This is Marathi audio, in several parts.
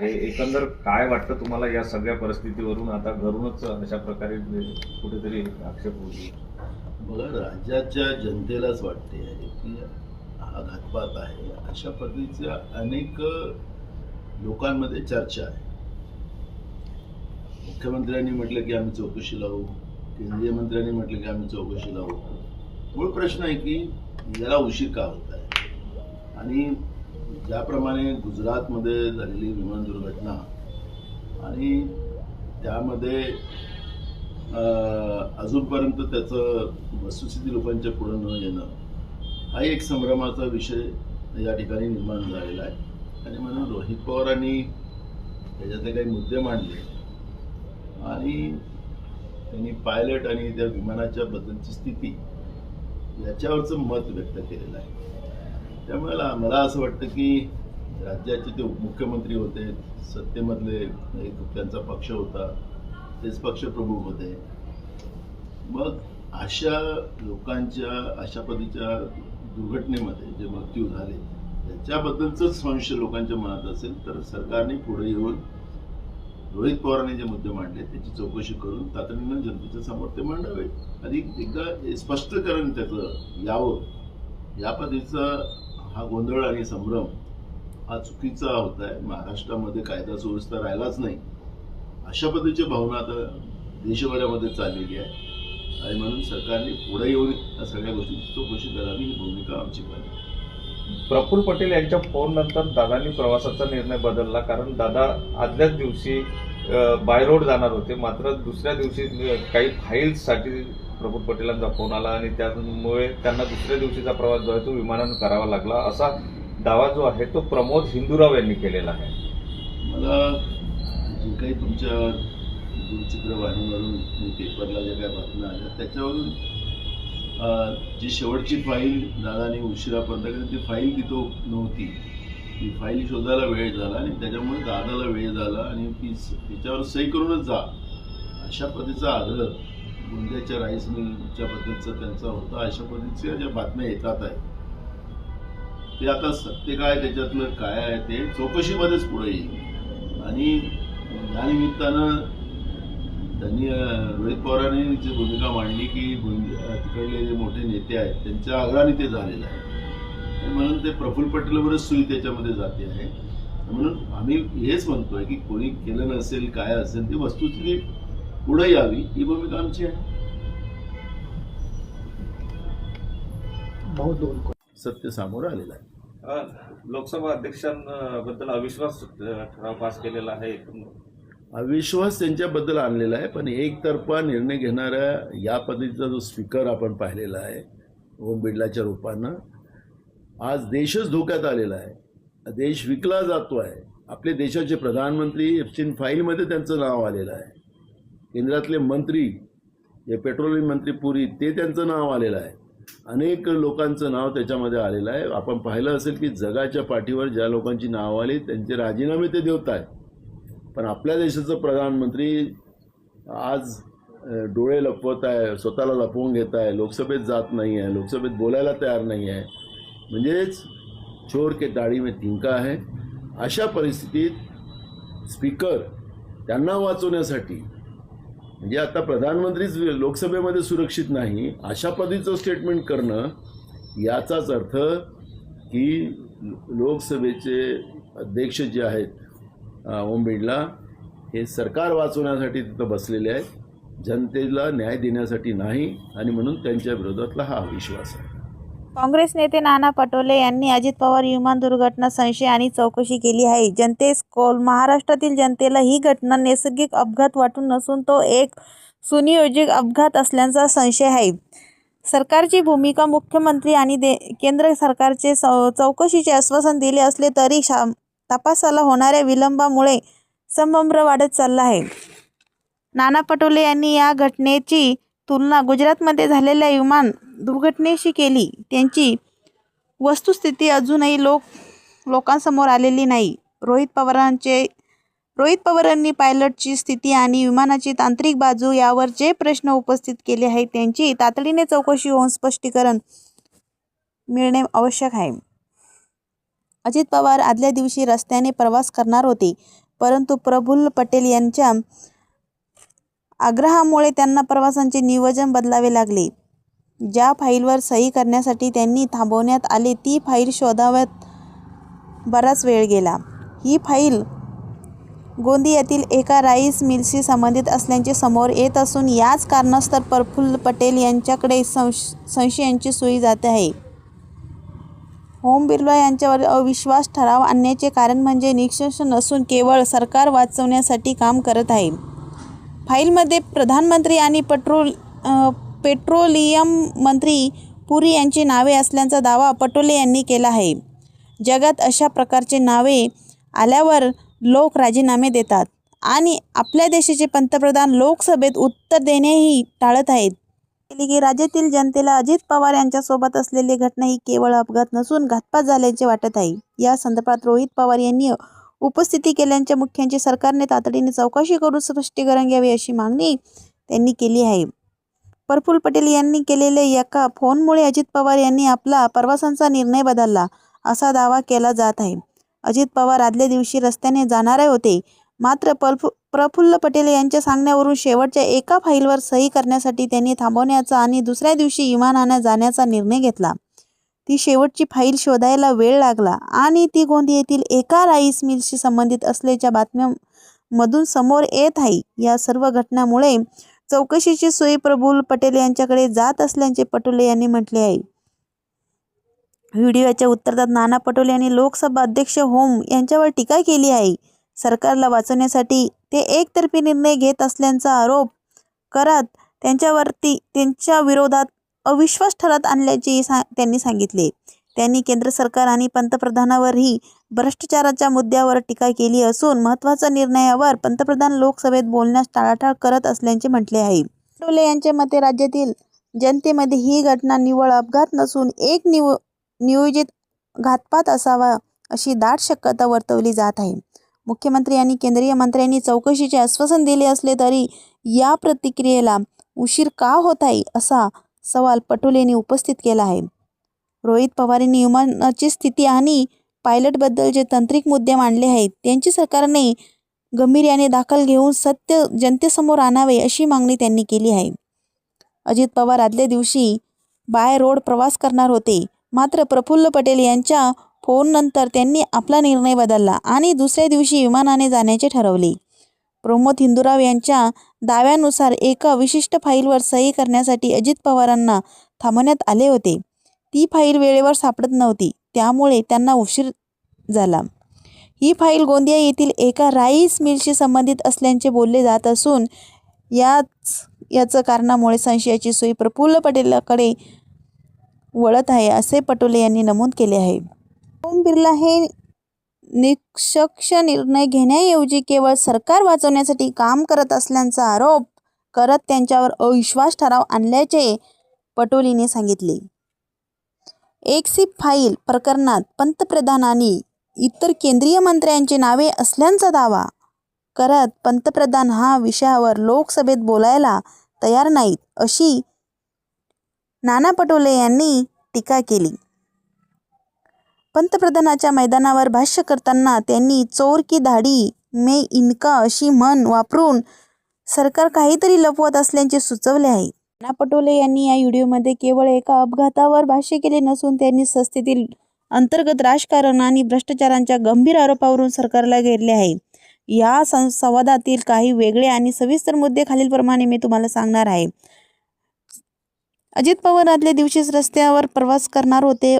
हे एकंदर काय वाटतं तुम्हाला या सगळ्या परिस्थितीवरून? आता घरूनच अशा प्रकारे म्हणजे कुठेतरी आक्षेप होईल बघा राज्याच्या जनतेलाच वाटते आहे की हा घातपात आहे. अशा पद्धतीच्या अनेक लोकांमध्ये चर्चा आहे. मुख्यमंत्र्यांनी म्हटलं की आम्ही चौकशी लावू. केंद्रीय मंत्र्यांनी म्हटलं की आम्ही चौकशी लावू. मूळ प्रश्न आहे की याला उशीर का होत आहे? आणि ज्याप्रमाणे गुजरातमध्ये झालेली विमान दुर्घटना आणि त्यामध्ये अजूनपर्यंत त्याचं वस्तुस्थिती लोकांच्या पुढं न येणं हा एक संभ्रमाचा विषय या ठिकाणी निर्माण झालेला आहे. आणि म्हणून रोहित पवारांनी त्याच्यातले काही मुद्दे मांडले आणि त्यांनी पायलट आणि त्या विमानाच्या बद्दलची स्थिती याच्यावरचं मत व्यक्त केलेलं आहे. त्यामुळे मला- असं वाटतं की राज्याचे ते उपमुख्यमंत्री होते सत्तेमधले एक त्यांचा पक्ष होता तेच पक्षप्रमुख होते. मग अशा लोकांच्या अशा पद्धतीच्या दुर्घटनेमध्ये जे मृत्यू झाले त्याच्याबद्दलच संशय लोकांच्या मनात असेल तर सरकारने पुढे येऊन रोहित पवारांनी जे मुद्दे मांडले त्याची चौकशी करून तातडीनं जनतेच्या समोर ते मांडावे. आणि एकदा स्पष्टीकरण त्याचं यावं या पद्धतीचा हा गोंधळ आणि संभ्रम हा चुकीचा होत आहे महाराष्ट्रामध्ये कायदा सुव्यवस्था राहिलाच नाही. अशा पद्धतीची भावना आता देशभरामध्ये चाललेली आहे. आणि म्हणून सरकारने पुढे येऊन या सगळ्या गोष्टींची चौकशी करावी ही भूमिका आमची पाहिजे प्रफुल प्रफुल्ल पटेल यांच्या फोन नंतर दादांनी प्रवासाचा निर्णय बदलला. कारण दादा आदल्याच दिवशी बाय रोड जाणार होते. मात्र दुसऱ्या दिवशी काही फाईल्ससाठी प्रफुल्ल पटेलांचा फोन आला आणि त्यामुळे त्यांना दुसऱ्या दिवशीचा प्रवास जो आहे तो विमानानं करावा लागला. असा दावा जो आहे तो प्रमोद हिंदूराव यांनी केलेला आहे. मला जे काही तुमच्या दूरचित्रवाणीवरून पेपरला ज्या काही बातम्या आल्या त्याच्यावरून जी शेवटची फाईल दादाने उशिरा पर्यंत ती फाईल तिथं नव्हती. ती फाईल शोधायला वेळ झाला आणि त्याच्यामुळे दादाला वेळ झाला आणि ती तिच्यावर सही करूनच जा. अशा पद्धतीचा आग्रह गोंदियाच्या राईस मिलच्या बद्दलचा त्यांचा होता. अशा पद्धतीच्या ज्या बातम्या येतात आहे ते आता सत्य काय त्याच्यातलं काय आहे ते चौकशीमध्येच पुढे येईल. आणि यानिमित्तानं त्यांनी रोहित पवारांनी जी भूमिका मांडली की गोंद- तिकडले जे मोठे नेते आहेत त्यांच्या आग्रहाने ते झालेलं आहे. म्हणून ते प्रफुल्ल पटेलवरच सुई त्याच्यामध्ये जाते आहे. म्हणून आम्ही हेच म्हणतोय की कोणी केलं नसेल काय असेल ती वस्तुस्थिती पुढे यावी ही भूमिका आमची आहे. सत्य समोर आलेलं आहे. लोकसभा अध्यक्षांबद्दल अविश्वास ठराव पास केलेला आहे अविश्वास त्यांच्याबद्दल आणलेला आहे पण एकतर्फा निर्णय घेणाऱ्या या पद्धतीचा जो स्पीकर आपण पाहिलेला आहे ओम बिर्लाच्या रूपानं आज देशच धोक्यात आलेला आहे. देश विकला जातो आहे आपले देशाचे प्रधानमंत्री एफसीन फाईलमध्ये त्यांचं नाव आलेलं आहे. केंद्रातले मंत्री जे पेट्रोलियम मंत्री पुरी ते त्यांचं नाव आलेलं आहे. अनेक लोकांचं नाव त्याच्यामध्ये आलेलं आहे. आपण पाहिलं असेल की जगाच्या पाठीवर ज्या लोकांची नावं आली त्यांचे राजीनामे ते देत आहेत. पण आपल्या देशाचं प्रधानमंत्री आज डोळे लपवत आहे स्वतःला लपवून घेत आहे. लोकसभेत जात नाही आहे लोकसभेत बोलायला तयार नाही आहे म्हणजेच चोर के दाढी तिंका आहे अशा परिस्थितीत स्पीकर त्यांना वाचवण्यासाठी म्हणजे आता प्रधानमंत्रीच लोकसभेमध्ये सुरक्षित नाही अशा पद्धतीचं स्टेटमेंट करणं याचाच अर्थ की लोकसभेचे अध्यक्ष जे आहेत ओम बिर्ला हे सरकार वाचवण्यासाठी तिथं बसलेले आहेत. जनतेला न्याय देण्यासाठी नाही आणि म्हणून त्यांच्या विरोधातला हा अविश्वास आहे. काँग्रेस नेते नाना पटोले यांनी अजित पवार विमान दुर्घटना संशय आणि चौकशी केली आहे. जनतेस कौल महाराष्ट्रातील जनतेला ही घटना नैसर्गिक अपघात वाटून नसून तो एक सुनियोजित अपघात असल्याचा संशय आहे. सरकारची भूमिका मुख्यमंत्री आणि दे केंद्र सरकारचे चौ चौकशीचे आश्वासन दिले असले तरी शा तपासाला होणाऱ्या विलंबामुळे संभ्रम वाढत चालला आहे. नाना पटोले यांनी या घटनेची तुलना गुजरातमध्ये झालेल्या विमान दुर्घटनेशी केली. त्यांची वस्तुस्थिती अजूनही लोक लोकांसमोर आलेली नाही. रोहित पवारांचे रोहित पवारांनी पायलटची स्थिती आणि विमानाची तांत्रिक बाजू यावर जे प्रश्न उपस्थित केले आहेत त्यांची तातडीने चौकशी होऊन स्पष्टीकरण मिळणे आवश्यक आहे. अजित पवार आदल्या दिवशी रस्त्याने प्रवास करणार होते परंतु प्रफुल्ल पटेल यांच्या आग्रहामुळे त्यांना प्रवासांचे नियोजन बदलावे लागले. ज्या फाईलवर सही करण्यासाठी त्यांनी थांबवण्यात आले ती फाईल शोधाव्यात बराच वेळ गेला. ही फाईल गोंदियातील एका राईस मिलशी संबंधित असल्याचे समोर येत असून याच कारणास्तव प्रफुल्ल पटेल यांच्याकडे संश संशयांची सुई जाते आहे. ओम बिर्ला यांच्यावर अविश्वास ठराव आणण्याचे कारण म्हणजे निष्कर्ष नसून केवळ सरकार वाचवण्यासाठी काम करत आहे. फाईलमध्ये प्रधानमंत्री आणि पेट्रोल पेट्रोलियम मंत्री पुरी यांची नावे असल्याचा दावा पटोले यांनी केला आहे. जगात अशा प्रकारचे नावे आल्यावर लोक राजीनामे देतात आणि आपल्या देशाचे पंतप्रधान लोकसभेत उत्तर देणेही टाळत आहेत. केली की राज्यातील जनतेला अजित पवार यांच्यासोबत असलेली घटना ही केवळ अपघात नसून घातपात झाल्याचे वाटत आहे. या संदर्भात रोहित पवार यांनी उपस्थिती केल्याच्या मुख्यांची सरकारने तातडीने चौकशी करून स्पष्टीकरण घ्यावे अशी मागणी त्यांनी केली आहे. प्रफुल्ल पटेल यांनी केलेल्या एका फोनमुळे अजित पवार यांनी आपला प्रवासांचा निर्णय बदलला असा दावा केला जात आहे. अजित पवार आदल्या दिवशी रस्त्याने जाणारे होते. मात्र प्रफु प्रफुल्ल पटेल यांच्या सांगण्यावरून शेवटच्या एका फाईलवर सही करण्यासाठी त्यांनी थांबवण्याचा आणि दुसऱ्या दिवशी विमानाने जाण्याचा निर्णय घेतला. ती शेवटची फाईल शोधायला वेळ लागला आणि ती गोंदियातील एका राईस मिलशी संबंधित असल्याच्या बातम्यांमधून समोर येत आहे. या सर्व घटनामुळे चौकशीची सोयी प्रबुल पटेल यांच्याकडे जात असल्याचे पटोले यांनी म्हटले आहे. व्हिडिओच्या उत्तरात नाना पटोले यांनी लोकसभा अध्यक्ष होम यांच्यावर टीका केली आहे. सरकारला वाचवण्यासाठी ते एकतर्फी निर्णय घेत असल्याचा आरोप करत त्यांच्यावरती त्यांच्या विरोधात अविश्वास ठरत आणल्याचे सा त्यांनी सांगितले. त्यांनी केंद्र सरकार आणि पंतप्रधानावरही भ्रष्टाचाराच्या मुद्द्यावर टीका केली असून महत्त्वाच्या निर्णयावर पंतप्रधान लोकसभेत बोलण्यास टाळाटाळ करत असल्याचे म्हटले आहे. पटोले यांच्या मते राज्यातील जनतेमध्ये ही घटना निव्वळ अपघात नसून एक निव नियोजित घातपात असावा अशी दाट शक्यता वर्तवली जात आहे. मुख्यमंत्री आणि केंद्रीय मंत्र्यांनी चौकशीचे आश्वासन दिले असले तरी या प्रतिक्रियेला उशीर का होत आहे असा सवाल पटोलेंनी उपस्थित केला आहे. रोहित पवार यांनी विमानाची स्थिती आणि पायलटबद्दल जे तांत्रिक मुद्दे मांडले आहेत त्यांची सरकारने गंभीर्याने दाखल घेऊन सत्य जनतेसमोर आणावे अशी मागणी त्यांनी केली आहे. अजित पवार आदल्या दिवशी बाय रोड प्रवास करणार होते. मात्र प्रफुल्ल पटेल यांच्या फोननंतर त्यांनी आपला निर्णय बदलला आणि दुसऱ्या दिवशी विमानाने जाण्याचे ठरवले. प्रमोद हिंदुराव यांच्या दाव्यानुसार एका विशिष्ट फाईलवर सही करण्यासाठी अजित पवारांना थांबवण्यात आले होते. ती फाईल वेळेवर सापडत नव्हती. त्यामुळे त्यांना उशीर झाला. ही फाईल गोंदिया येथील एका राईस मिलशी संबंधित असल्याचे बोलले जात असून याच याचं कारणामुळे संशयाची सोयी प्रफुल्ल पटेलाकडे वळत आहे असे पटोले यांनी नमूद केले आहे. ओम बिर्ला हे निष्क्ष निर्णय घेण्याऐवजी केवळ सरकार वाचवण्यासाठी काम करत असल्याचा आरोप करत त्यांच्यावर अविश्वास ठराव आणल्याचे पटोलीने सांगितले. एक्सिप फाईल प्रकरणात पंतप्रधानांनी इतर केंद्रीय मंत्र्यांची नावे असल्याचा दावा. करत पंतप्रधान हा विषयावर लोकसभेत बोलायला तयार नाहीत अशी नाना पटोले यांनी टीका केली. पंतप्रधानाच्या मैदानावर भाष्य करताना त्यांनी चोर की धाडी मे इनका अशी म्हण वापरून सरकार काहीतरी लपवत असल्याचे सुचवले आहे. नाना पटोले यांनी या व्हिडिओमध्ये केवळ एका अपघातावर भाष्य केले नसून त्यांनी संस्थेतील अंतर्गत राजकारण आणि भ्रष्टाचारांच्या गंभीर आरोपावरून सरकारला घेरले आहे. या सं संवादातील काही वेगळे आणि सविस्तर मुद्दे खालीलप्रमाणे मी तुम्हाला सांगणार आहे. अजित पवार आदल्या दिवशीच रस्त्यावर प्रवास करणार होते.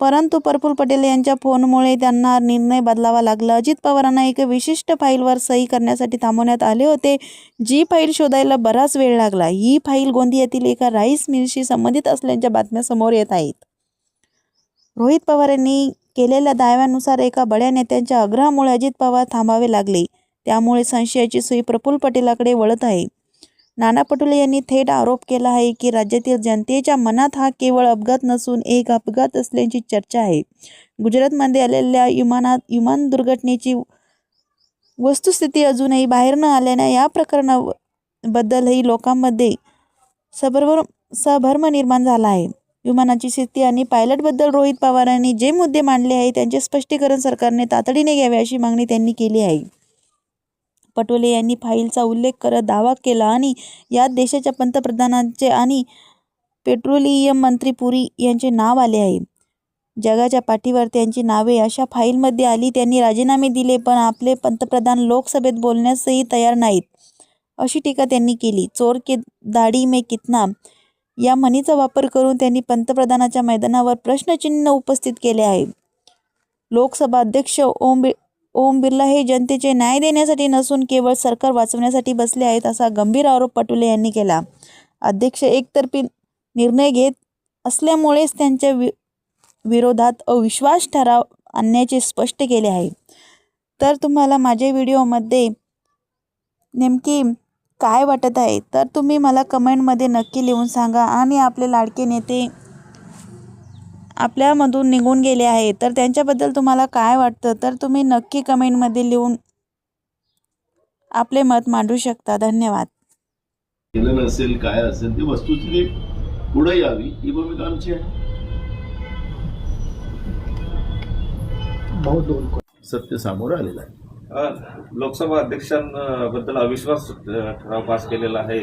परंतु प्रफुल्ल पटेल यांच्या फोनमुळे त्यांना निर्णय बदलावा लागला. अजित पवारांना एका विशिष्ट फाईलवर सही करण्यासाठी थांबवण्यात आले होते. जी फाईल शोधायला बराच वेळ लागला. ही फाईल गोंदियातील एका राईस मिलशी संबंधित असल्याच्या बातम्या समोर येत आहेत. रोहित पवार यांनी केलेल्या दाव्यानुसार एका बड्या नेत्यांच्या आग्रहामुळे अजित पवार थांबावे लागले. त्यामुळे संशयाची सुई प्रफुल्ल पटेलाकडे वळत आहे. नाना पटोले यांनी थेट आरोप केला आहे की राज्यातील जनतेच्या मनात हा केवळ अपघात नसून एक अपघात असल्याची चर्चा आहे. गुजरातमध्ये आलेल्या विमानात विमान दुर्घटनेची वस्तुस्थिती अजूनही बाहेर न आल्याने या प्रकरणाबद्दलही लोकांमध्ये सबरवर सभर्म निर्माण झाला आहे. विमानाची स्थिती आणि पायलटबद्दल रोहित पवारांनी जे मुद्दे मांडले आहे त्यांचे स्पष्टीकरण सरकारने तातडीने घ्यावे अशी मागणी त्यांनी केली आहे. पटोले यांनी फाईलचा उल्लेख करत दावा केला आणि यात देशाच्या पंतप्रधानांचे आणि पेट्रोलियम मंत्री पुरी यांचे नाव आले आहे. जगाच्या पाठीवर त्यांची नावे अशा फाईलमध्ये आली त्यांनी राजीनामे दिले पण आपले पंतप्रधान लोकसभेत बोलण्यासही तयार नाहीत अशी टीका त्यांनी केली. चोर के दाढी मे कितना? या म्हणीचा वापर करून त्यांनी पंतप्रधानाच्या मैदानावर प्रश्नचिन्ह उपस्थित केले आहे. लोकसभा अध्यक्ष ओम बि ओम बिर्ला हे जनतेचे न्याय देण्यासाठी नसून केवळ सरकार वाचवण्यासाठी बसले आहेत असा गंभीर आरोप पटोले यांनी केला. अध्यक्ष एकतर्फी निर्णय घेत असल्यामुळेच त्यांच्या वि विरोधात अविश्वास ठराव आणण्याचे स्पष्ट केले आहे. तर तुम्हाला माझ्या व्हिडिओमध्ये नेमकी काय वाटत आहे? तर तुम्ही मला कमेंटमध्ये नक्की लिहून सांगा आणि आपले लाडके नेते आपल्यामधून निघून गेले आहे तर त्यांच्याबद्दल तुम्हाला काय वाटतं? तर तुम्ही नक्की कमेंटमध्ये लिहून आपले मत मांडू शकता. धन्यवाद. केलं नसेल काय असेल ती वस्तुस्थिती पुढे यावी. ही भूमिका आमची आहे. सत्य समोर आलेलं आहे. लोकसभा अध्यक्षांबद्दल अविश्वास ठराव पास केलेला आहे.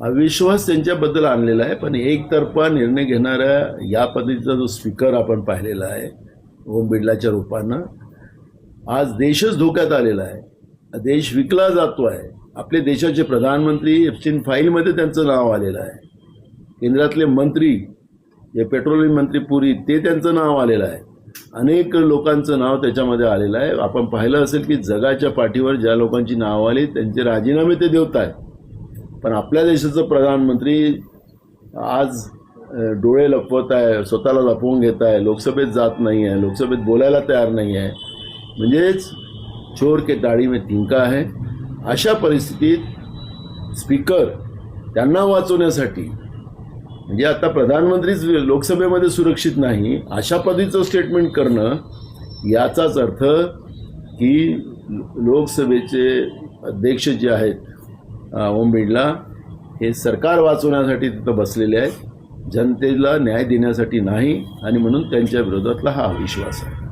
अविश्वास त्यांच्याबद्दल आणलेला आहे पण एकतर्फा निर्णय घेणाऱ्या या पद्धतीचा जो स्पीकर आपण पाहिलेला आहे ओम बिर्लाच्या रूपानं आज देशच धोक्यात आलेला आहे. देश विकला जातो आहे. आपले देशाचे प्रधानमंत्री एफचिन फाईलमध्ये त्यांचं नाव आलेलं आहे. केंद्रातले मंत्री जे पेट्रोलियम मंत्री पुरी ते त्यांचं नाव आलेलं आहे. अनेक लोकांचं नाव त्याच्यामध्ये आलेलं आहे. आपण पाहिलं असेल की जगाच्या पाठीवर ज्या लोकांची नावं आली त्यांचे राजीनामे ते देत आहेत पण आपल्या देशाचं प्रधानमंत्री आज डोळे लपवत आहे स्वतःला लपवून घेत आहे लोकसभेत जात नाही आहे लोकसभेत बोलायला तयार नाही आहे. म्हणजेच चोर के दाढी में तिंका आहे अशा परिस्थितीत स्पीकर त्यांना वाचवण्यासाठी म्हणजे आता प्रधानमंत्रीच लोकसभेमध्ये सुरक्षित नाही अशा पद्धतीचं स्टेटमेंट करणं याचाच अर्थ की लोकसभेचे अध्यक्ष जे आहेत ओम बिर्ला हे सरकार वाचवण्यासाठी तिथं बसलेले आहेत. जनतेला न्याय देण्यासाठी नाही आणि म्हणून त्यांच्या विरोधातला हा अविश्वास आहे.